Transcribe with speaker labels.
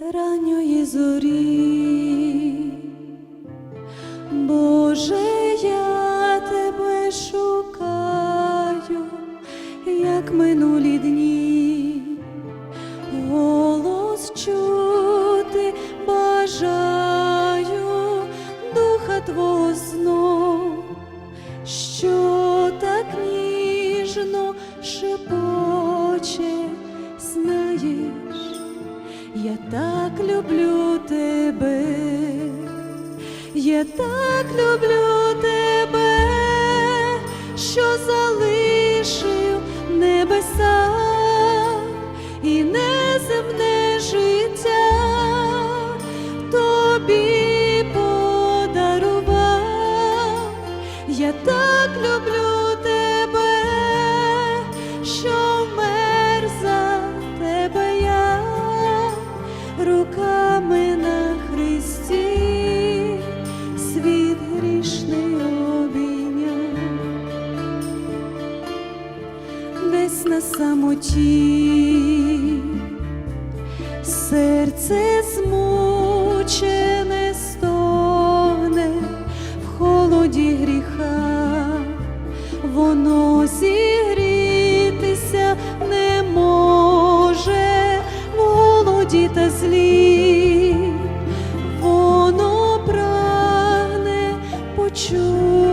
Speaker 1: ранньої зорі. Боже, я тебе шукаю, як минулі дні, голос чути бажаю духа Твого знов, що так ніжно шепоче, знаєш, я так люблю тебе, я так люблю тебе, що залишив небеса і неземне життя тобі подарував. Я так люблю десь на самоті, серце змучене стогне в холоді гріха, воно зігрітися не може в голоді та злі, воно прагне почути.